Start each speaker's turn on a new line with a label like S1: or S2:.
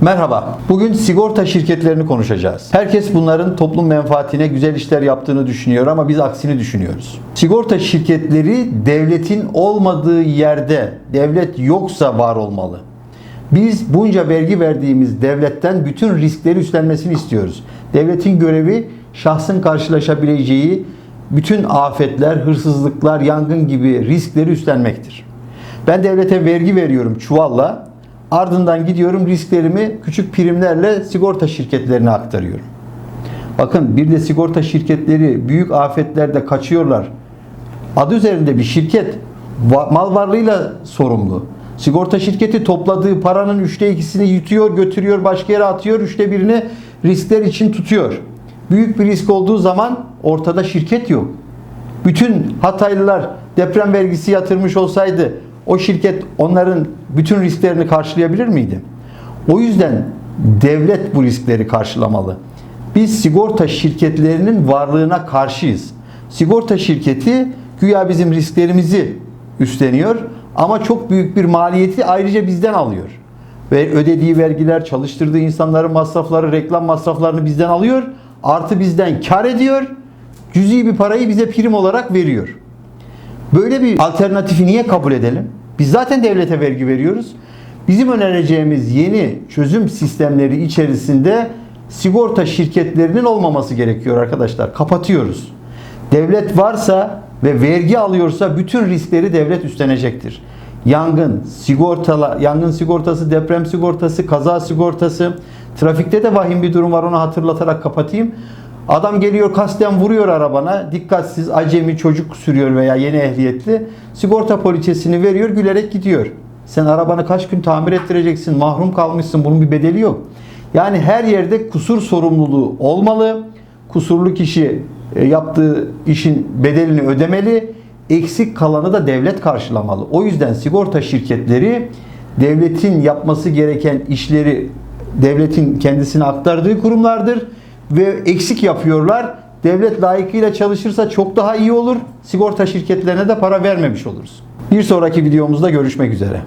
S1: Merhaba. Bugün sigorta şirketlerini konuşacağız. Herkes bunların toplum menfaatine güzel işler yaptığını düşünüyor ama biz aksini düşünüyoruz. Sigorta şirketleri devletin olmadığı yerde, devlet yoksa var olmalı. Biz bunca vergi verdiğimiz devletten bütün riskleri üstlenmesini istiyoruz. Devletin görevi şahsın karşılaşabileceği bütün afetler, hırsızlıklar, yangın gibi riskleri üstlenmektir. Ben devlete vergi veriyorum çuvalla. Ardından gidiyorum risklerimi küçük primlerle sigorta şirketlerine aktarıyorum. Bakın bir de sigorta şirketleri büyük afetlerde kaçıyorlar. Adı üzerinde bir şirket mal varlığıyla sorumlu. Sigorta şirketi topladığı paranın üçte ikisini yutuyor, götürüyor, başka yere atıyor, üçte birini riskler için tutuyor. Büyük bir risk olduğu zaman ortada şirket yok. Bütün Hataylılar deprem vergisi yatırmış olsaydı o şirket onların bütün risklerini karşılayabilir miydi? O yüzden devlet bu riskleri karşılamalı. Biz sigorta şirketlerinin varlığına karşıyız. Sigorta şirketi güya bizim risklerimizi üstleniyor ama çok büyük bir maliyeti ayrıca bizden alıyor. Ve ödediği vergiler, çalıştırdığı insanların masrafları, reklam masraflarını bizden alıyor. Artı bizden kar ediyor. Cüzi bir parayı bize prim olarak veriyor. Böyle bir alternatifi niye kabul edelim? Biz zaten devlete vergi veriyoruz. Bizim önereceğimiz yeni çözüm sistemleri içerisinde sigorta şirketlerinin olmaması gerekiyor arkadaşlar. Kapatıyoruz. Devlet varsa ve vergi alıyorsa bütün riskleri devlet üstlenecektir. Yangın, sigortala, yangın sigortası, deprem sigortası, kaza sigortası, trafikte de vahim bir durum var onu hatırlatarak kapatayım. Adam geliyor kasten vuruyor arabana. Dikkatsiz, acemi çocuk sürüyor veya yeni ehliyetli. Sigorta poliçesini veriyor, gülerek gidiyor. Sen arabanı kaç gün tamir ettireceksin? Mahrum kalmışsın. Bunun bir bedeli yok. Yani her yerde kusur sorumluluğu olmalı. Kusurlu kişi e, yaptığı işin bedelini ödemeli. Eksik kalanı da devlet karşılamalı. O yüzden sigorta şirketleri devletin yapması gereken işleri devletin kendisine aktardığı kurumlardır ve eksik yapıyorlar. Devlet layıkıyla çalışırsa çok daha iyi olur. Sigorta şirketlerine de para vermemiş oluruz. Bir sonraki videomuzda görüşmek üzere.